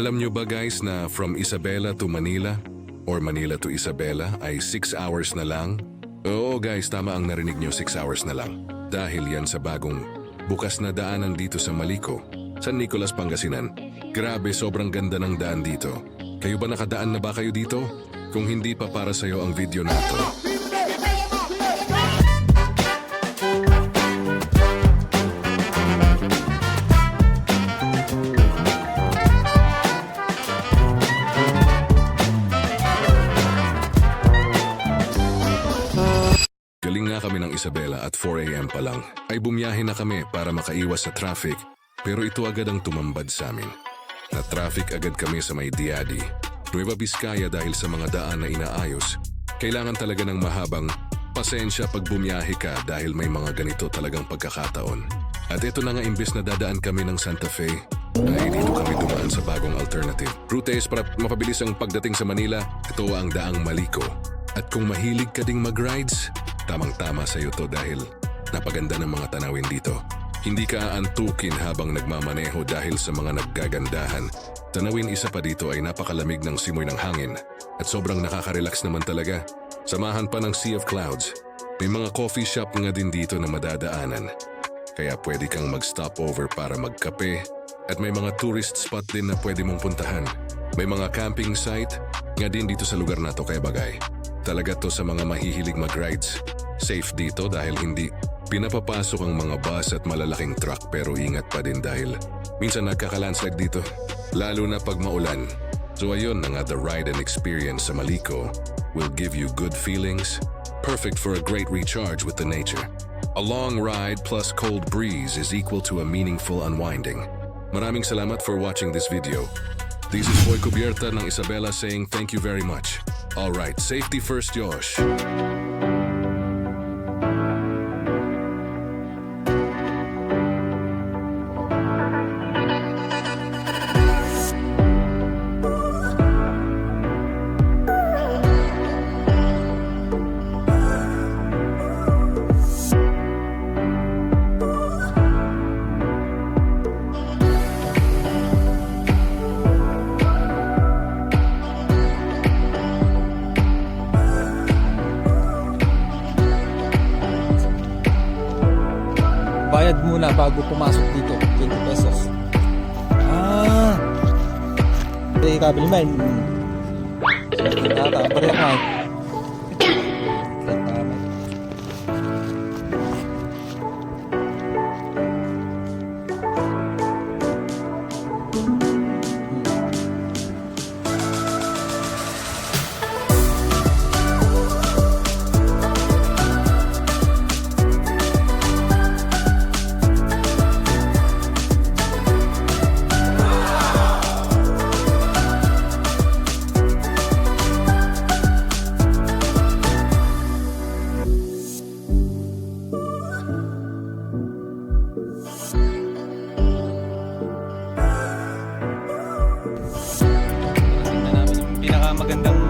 Alam nyo ba guys na from Isabela to Manila or Manila to Isabela ay 6 hours na lang? Oo guys, tama ang narinig nyo 6 hours na lang. Dahil yan sa bagong bukas na daanan dito sa Maliko, San Nicolas, Pangasinan. Grabe, sobrang ganda ng daan dito. Kayo ba nakadaan na ba kayo dito? Kung hindi pa para sa'yo ang video na ito, Isabela at 4am pa lang. Ay bumiyahe na kami para makaiwas sa traffic pero ito agad ang tumambad sa amin. Na traffic agad kami sa may Diadi. Nueva Vizcaya dahil sa mga daan na inaayos. Kailangan talaga ng mahabang pasensya pag bumiyahe ka dahil may mga ganito talagang pagkakataon. At ito na nga imbes na dadaan kami ng Santa Fe, ay dito kami dumaan sa bagong alternative. Route is para mapabilis ang pagdating sa Manila, ito ang daang Maliko. At kung mahilig ka ding mag-rides, tamang-tama sa iyo to dahil napaganda ng mga tanawin dito. Hindi ka aantukin habang nagmamaneho dahil sa mga naggagandahan. Tanawin isa pa dito ay napakalamig ng simoy ng hangin at sobrang nakaka-relax naman talaga. Samahan pa ng Sea of Clouds. May mga coffee shop nga din dito na madadaanan. Kaya pwede kang mag-stop over para magkape at may mga tourist spot din na pwede mong puntahan. May mga camping site nga din dito sa lugar na to kaya bagay. Talaga to sa mga mahihilig mag-rides. Safe dito dahil hindi pinapapasok ang mga bus at malalaking truck pero ingat pa din dahil minsan nagkakalandslide dito. Lalo na pag maulan. So ayun na nga the ride and experience sa Maliko will give you good feelings, perfect for a great recharge with the nature. A long ride plus cold breeze is equal to a meaningful unwinding. Maraming salamat for watching this video. This is Boy Cubierta ng Isabela saying thank you very much. Alright, safety first, Josh. Bayad muna bago pumasok dito. 20 pesos. Ah. Hindi, kabel man. Tata, pareho ka. Yung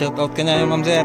Shoutout ka na, Ma'am Sir.